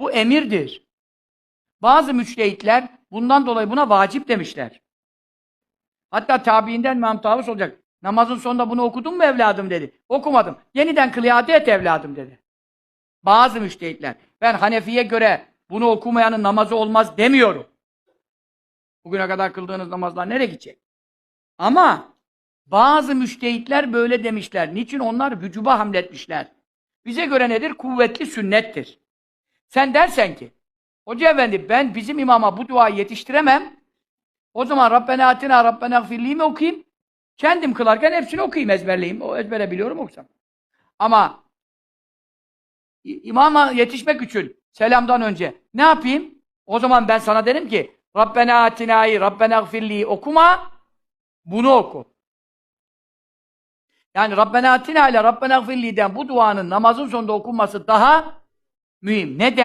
Bu emirdir. Bazı müçtehitler bundan dolayı buna vacip demişler. Hatta tabiinden İmam Tavus olacak. Namazın sonunda bunu okudun mu evladım dedi. Okumadım. Yeniden kıl iade et evladım dedi. Bazı müştehitler. Ben Hanefi'ye göre bunu okumayanın namazı olmaz demiyorum. Bugüne kadar kıldığınız namazlar nereye gidecek? Ama bazı müştehitler böyle demişler. Niçin? Onlar vücuba hamletmişler. Bize göre nedir? Kuvvetli sünnettir. Sen dersen ki, Hoca efendi ben bizim imama bu duayı yetiştiremem. O zaman Rabbena atina Rabbena gfirli mi okuyayım? Kendim kılarken hepsini okuyayım ezberleyeyim. O ezbere biliyorum okusam. Ama imama yetişmek için selamdan önce ne yapayım? O zaman ben sana derim ki Rabbena atina'yı Rabbena gfirli okuma bunu oku. Yani Rabbena atina ile Rabbena gfirli'den bu duanın namazın sonunda okunması daha mühim. Neden?